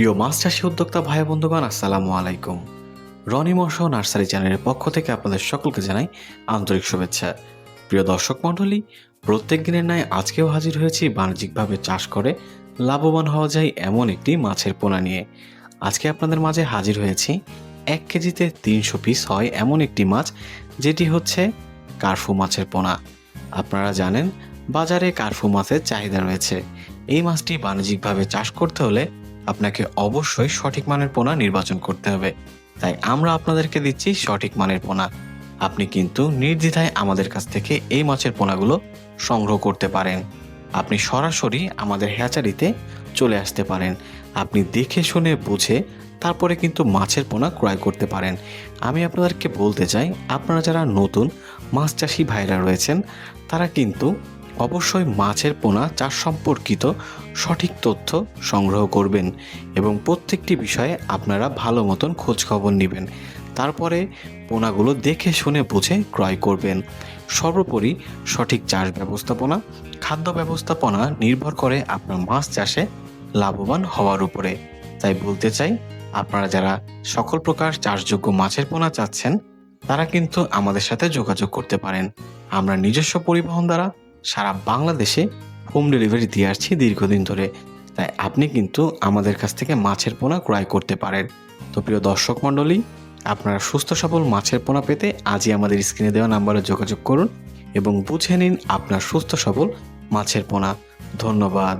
প্রিয় মাছ চাষী উদ্যোক্তা ভাই বন্ধুগণ, আসসালামু আলাইকুম। রনি মশো নার্সারি চ্যানেলের পক্ষ থেকে আপনাদের সকলকে জানাই আন্তরিক শুভেচ্ছা। প্রিয় দর্শক মণ্ডলী, প্রত্যেক দিনের ন্যায় আজকেও হাজির হয়েছি বাণিজ্যিকভাবে চাষ করে লাভবান হওয়া যায় এমন একটি মাছের পোনা নিয়ে। আজকে আপনাদের মাঝে হাজির হয়েছি এক কেজিতে তিনশো পিস হয় এমন একটি মাছ, যেটি হচ্ছে কার্ফু মাছের পোনা। আপনারা জানেন, বাজারে কার্ফু মাছের চাহিদা রয়েছে। এই মাছটি বাণিজ্যিকভাবে চাষ করতে হলে আপনাকে অবশ্যই সঠিক মানের পোনা নির্বাচন করতে হবে। তাই আমরা আপনাদেরকে দিচ্ছি সঠিক মানের পোনা। আপনি কিন্তু নির্দ্বিধায় আমাদের কাছ থেকে এই মাছের পোনাগুলো সংগ্রহ করতে পারেন। আপনি সরাসরি আমাদের হ্যাচারিতে চলে আসতে পারেন। আপনি দেখে শুনে বুঝে তারপরে কিন্তু মাছের পোনা ক্রয় করতে পারেন। আমি আপনাদেরকে বলতে চাই, আপনারা যারা নতুন মাছ চাষি ভাইরা রয়েছেন, তারা কিন্তু অবশ্যই মাছের পোনা চাষ সম্পর্কিত সঠিক তথ্য সংগ্রহ করবেন এবং প্রত্যেকটি বিষয়ে আপনারা ভালো মতন খোঁজ খবর নেবেন। তারপরে পোনাগুলো দেখে শুনে বুঝে ক্রয় করবেন। সর্বোপরি সঠিক চাষ ব্যবস্থাপনা, খাদ্য ব্যবস্থাপনা নির্ভর করে আপনার মাছ চাষে লাভবান হওয়ার উপরে। তাই বলতে চাই, আপনারা যারা সকল প্রকার চাষযোগ্য মাছের পোনা চাচ্ছেন, তারা কিন্তু আমাদের সাথে যোগাযোগ করতে পারেন। আমরা নিজস্ব পরিবহন দ্বারা সারা বাংলাদেশে হোম ডেলিভারি দিয়ে আসছি দীর্ঘদিন ধরে। তাই আপনি কিন্তু আমাদের কাছ থেকে মাছের পোনা ক্রয় করতে পারেন। তো প্রিয় দর্শক মণ্ডলী, আপনারা সুস্থ সবল মাছের পোনা পেতে আজই আমাদের স্ক্রিনে দেওয়া নাম্বারে যোগাযোগ করুন এবং বুঝে নিন আপনার সুস্থ সবল মাছের পোনা। ধন্যবাদ।